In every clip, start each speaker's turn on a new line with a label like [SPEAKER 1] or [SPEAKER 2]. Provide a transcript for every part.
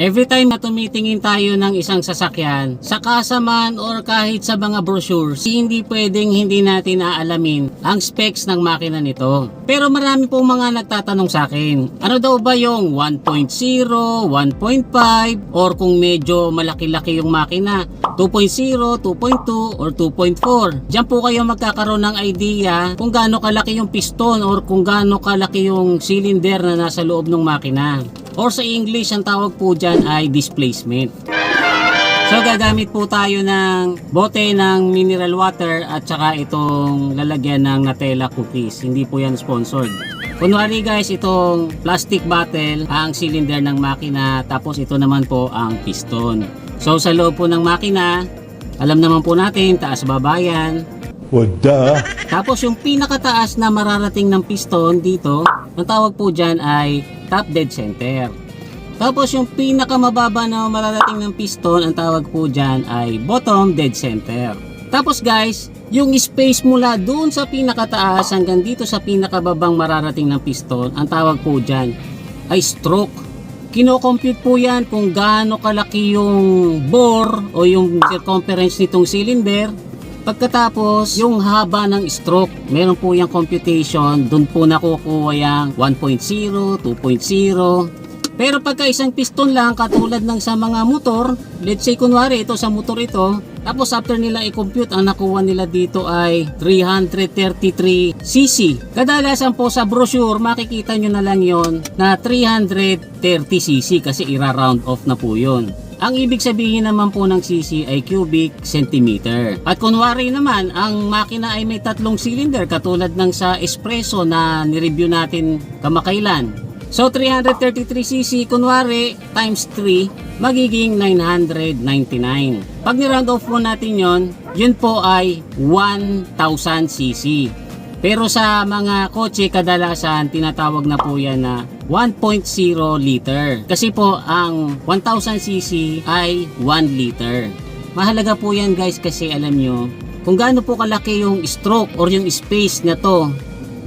[SPEAKER 1] Every time na tumitingin tayo ng isang sasakyan, sa kasaman or kahit sa mga brochures, hindi pwedeng hindi natin aalamin ang specs ng makina nito. Pero marami pong mga nagtatanong sa akin, ano daw ba yung 1.0, 1.5, or kung medyo malaki-laki yung makina, 2.0, 2.2, or 2.4. Diyan po kayo magkakaroon ng idea kung gaano kalaki yung piston or kung gaano kalaki yung cylinder na nasa loob ng makina. Or sa English, ang tawag po dyan ay displacement. So gagamit po tayo ng bote ng mineral water at saka itong lalagyan ng Nutella cookies. Hindi po yan sponsored. Kunwari guys, itong plastic bottle ang cylinder ng makina tapos ito naman po ang piston. So sa loob po ng makina, alam naman po natin, taas babayan.
[SPEAKER 2] Wada.
[SPEAKER 1] Tapos yung pinakataas na mararating ng piston dito, ang tawag po dyan ay top dead center. Tapos yung pinakamababa na mararating ng piston, ang tawag po dyan ay bottom dead center. Tapos guys, yung space mula doon sa pinakataas hanggang dito sa pinakababang mararating ng piston, ang tawag po dyan ay stroke. Kino-compute po yan kung gaano kalaki yung bore o yung circumference nitong cylinder Pagkatapos, yung haba ng stroke, meron po yung computation, dun po nakukuha yung 1.0, 2.0. Pero pagka isang piston lang, katulad ng sa mga motor, let's say kunwari ito sa motor ito, tapos after nila i-compute, ang nakuha nila dito ay 333cc. Kadalasan po sa brochure, makikita nyo na lang yon na 330cc kasi ira-round off na po yun. Ang ibig sabihin naman po ng cc ay cubic centimeter. At kunwari naman, ang makina ay may tatlong cylinder katulad ng sa espresso na nireview natin kamakailan. So 333cc kunwari times 3 magiging 999. Pag ni-round off po natin yon, yun po ay 1000cc. Pero sa mga kotse kadalasan tinatawag na po yan na 1.0 liter. Kasi po ang 1000cc ay 1 liter. Mahalaga po yan guys kasi alam nyo kung gaano po kalaki yung stroke or yung space na to.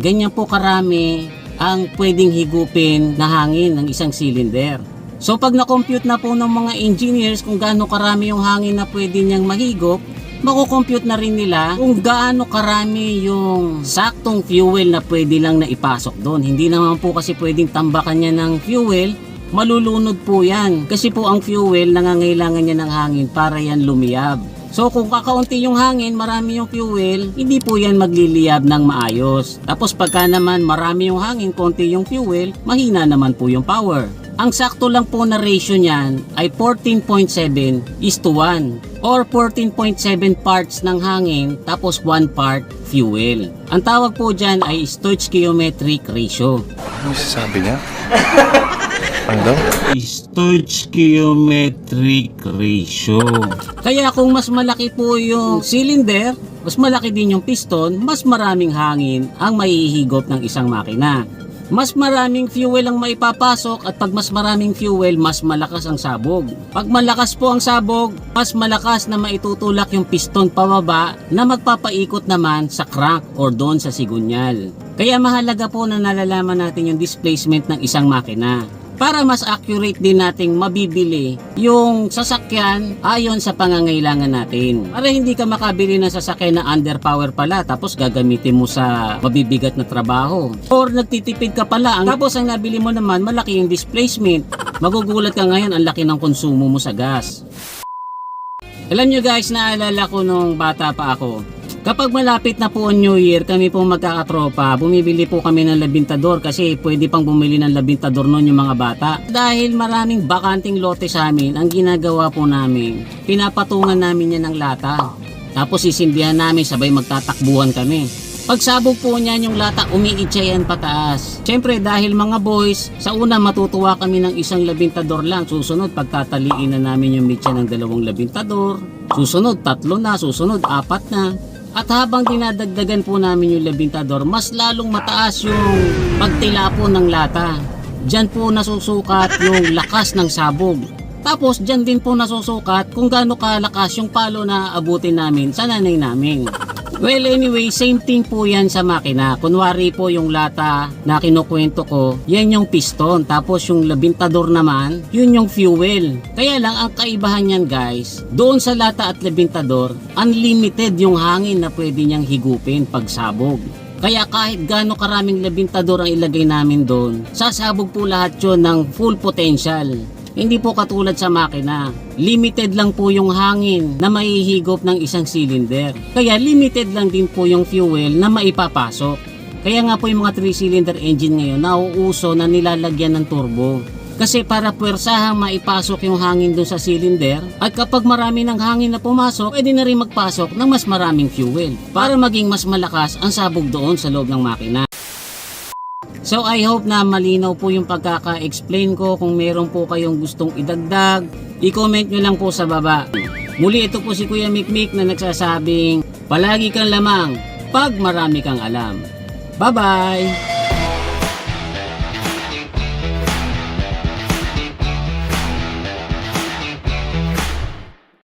[SPEAKER 1] Ganyan po karami ang pwedeng higupin na hangin ng isang cylinder. So pag na-compute na po ng mga engineers kung gaano karami yung hangin na pwede niyang mahigop, makukompute na rin nila kung gaano karami yung saktong fuel na pwede lang na ipasok doon. Hindi naman po kasi pwedeng tambakan niya ng fuel, malulunod po yan. Kasi po ang fuel, nangangailangan niya ng hangin para yan lumiyab. So kung kakaunti yung hangin, marami yung fuel, hindi po yan magliliyab ng maayos. Tapos pagka naman marami yung hangin, konti yung fuel, mahina naman po yung power. Ang sakto lang po na ratio niyan ay 14.7 is to 1 or 14.7 parts ng hangin tapos 1 part fuel. Ang tawag po dyan ay stoichiometric ratio.
[SPEAKER 2] Ano sasabi niya? ano daw?
[SPEAKER 1] Stoichiometric ratio. Kaya kung mas malaki po yung cylinder, mas malaki din yung piston, mas maraming hangin ang maihigop ng isang makina. Mas maraming fuel ang maipapasok at pag mas maraming fuel, mas malakas ang sabog. Pag malakas po ang sabog, mas malakas na maitutulak yung piston pababa na magpapaikot naman sa crank or doon sa sigunyal. Kaya mahalaga po na nalalaman natin yung displacement ng isang makina para mas accurate din nating mabibili yung sasakyan ayon sa pangangailangan natin. Para hindi ka makabili ng sasakyan na underpower pala tapos gagamitin mo sa mabibigat na trabaho. Or nagtitipid ka pala ang tapos ang nabili mo naman malaki yung displacement. Magugulat ka ngayon ang laki ng konsumo mo sa gas. Alam nyo guys, naalala ko nung bata pa ako. Kapag malapit na po ang New Year, kami po magkakatropa, bumibili po kami ng labintador kasi pwede pang bumili ng labintador noon yung mga bata. Dahil maraming bakanting lote sa amin, ang ginagawa po namin, pinapatungan namin yan ng lata. Tapos sisindihan namin, sabay magtatakbuhan kami. Pagsabog po niyan yung lata, umiitsa yan pataas. Siyempre dahil mga boys, sa una matutuwa kami ng isang labintador lang. Susunod, pagtataliin na namin yung mitya ng dalawang labintador. Susunod, tatlo na. Susunod, apat na. At habang dinadagdagan po namin yung labintador, mas lalong mataas yung pagtila po ng lata. Diyan po nasusukat yung lakas ng sabog. Tapos diyan din po nasusukat kung gaano kalakas yung palo na abutin namin sa nanay namin. Well, anyway, same thing po yan sa makina. Kunwari po yung lata na kinukwento ko, yan yung piston. Tapos yung labintador naman, yun yung fuel. Kaya lang, ang kaibahan yan guys, doon sa lata at labintador, unlimited yung hangin na pwede niyang higupin pag sabog. Kaya kahit gaano karaming labintador ang ilagay namin doon, sasabog po lahat yun ng full potential. Hindi po katulad sa makina. Limited lang po yung hangin na maihigop ng isang cylinder. Kaya limited lang din po yung fuel na maipapasok. Kaya nga po yung mga 3-cylinder engine ngayon nauuso na nilalagyan ng turbo. Kasi para puwersahang maipasok yung hangin doon sa cylinder at kapag marami ng hangin na pumasok, pwede na rin magpasok ng mas maraming fuel para maging mas malakas ang sabog doon sa loob ng makina. So I hope na malinaw po yung pagkaka-explain ko kung meron po kayong gustong idagdag, i-comment nyo lang po sa baba. Muli ito po si Kuya Mikmik na nagsasabing, palagi kang lamang pag marami kang alam. Bye-bye!